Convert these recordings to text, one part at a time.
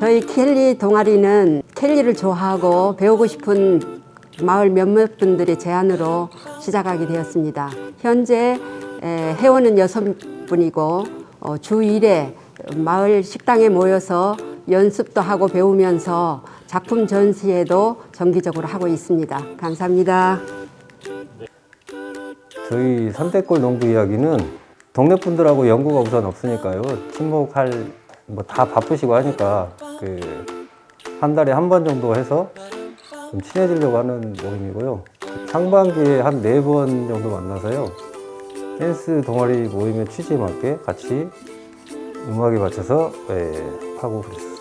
저희 켈리 동아리는 켈리를 좋아하고 배우고 싶은 마을 몇몇 분들의 제안으로 시작하게 되었습니다. 현재 에, 회원은 여섯 분이고 어, 주 1회 마을 식당에 모여서 연습도 하고 배우면서 작품 전시회도 정기적으로 하고 있습니다. 감사합니다. 저희 산대골 농부 이야기는 동네 분들하고 연구가 우선 없으니까요. 친목할 뭐 다 바쁘시고 하니까 그 한 달에 한 번 정도 해서 좀 친해지려고 하는 모임이고요. 상반기에 한 네 번 정도 만나서요. 댄스 동아리 모임의 취지에 맞게 같이 음악에 맞춰서 예, 하고 그랬어요.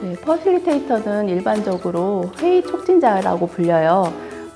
네, 퍼실리테이터는 일반적으로 회의 촉진자라고 불려요.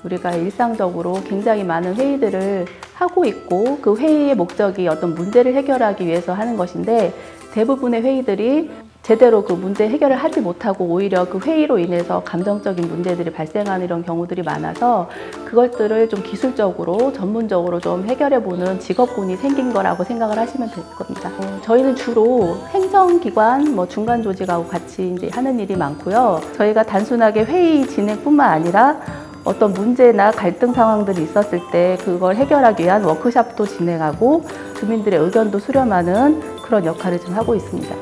우리가 일상적으로 굉장히 많은 회의들을 하고 있고 그 회의의 목적이 어떤 문제를 해결하기 위해서 하는 것인데 대부분의 회의들이 제대로 그 문제 해결을 하지 못하고 오히려 그 회의로 인해서 감정적인 문제들이 발생하는 이런 경우들이 많아서 그것들을 좀 기술적으로 전문적으로 좀 해결해 보는 직업군이 생긴 거라고 생각을 하시면 될 겁니다. 어, 저희는 주로 행정기관, 뭐 중간 조직하고 같이 이제 하는 일이 많고요. 저희가 단순하게 회의 진행뿐만 아니라 어떤 문제나 갈등 상황들이 있었을 때 그걸 해결하기 위한 워크샵도 진행하고 주민들의 의견도 수렴하는 그런 역할을 좀 하고 있습니다.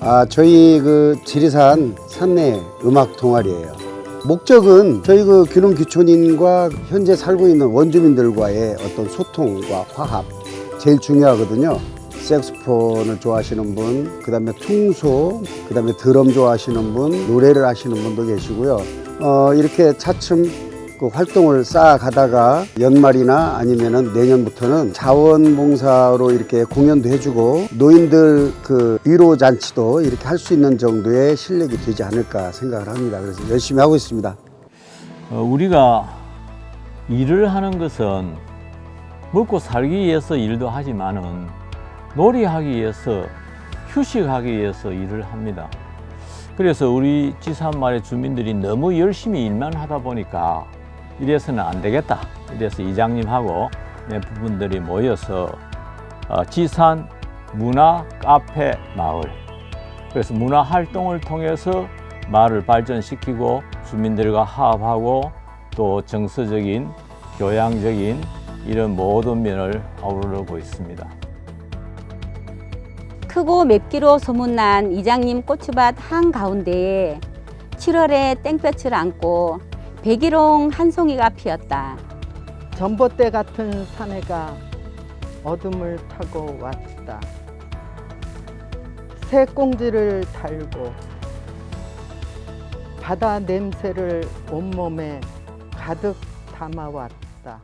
아, 저희 그 지리산 산내 음악 동아리예요. 목적은 저희 그 귀농 귀촌인과 현재 살고 있는 원주민들과의 어떤 소통과 화합 제일 중요하거든요. 색소폰을 좋아하시는 분, 그 다음에 퉁소, 그 다음에 드럼 좋아하시는 분, 노래를 하시는 분도 계시고요. 어, 이렇게 차츰 그 활동을 쌓아가다가 연말이나 아니면은 내년부터는 자원봉사로 이렇게 공연도 해주고 노인들 그 위로 잔치도 이렇게 할 수 있는 정도의 실력이 되지 않을까 생각을 합니다. 그래서 열심히 하고 있습니다. 어, 우리가 일을 하는 것은 먹고 살기 위해서 일도 하지만은 놀이하기 위해서 휴식하기 위해서 일을 합니다. 그래서 우리 지산마을의 주민들이 너무 열심히 일만 하다 보니까 이래서는 안 되겠다. 이래서 이장님하고 내 부분들이 모여서 어, 지산 문화 카페 마을 그래서 문화 활동을 통해서 마을을 발전시키고 주민들과 화합하고 또 정서적인 교양적인 이런 모든 면을 아우르고 있습니다. 크고 맵기로 소문난 이장님 고추밭 한가운데에 7월에 땡볕을 안고 백일홍 한 송이가 피었다. 전봇대 같은 사내가 어둠을 타고 왔다. 새 꽁지를 달고 바다 냄새를 온몸에 가득 담아왔다.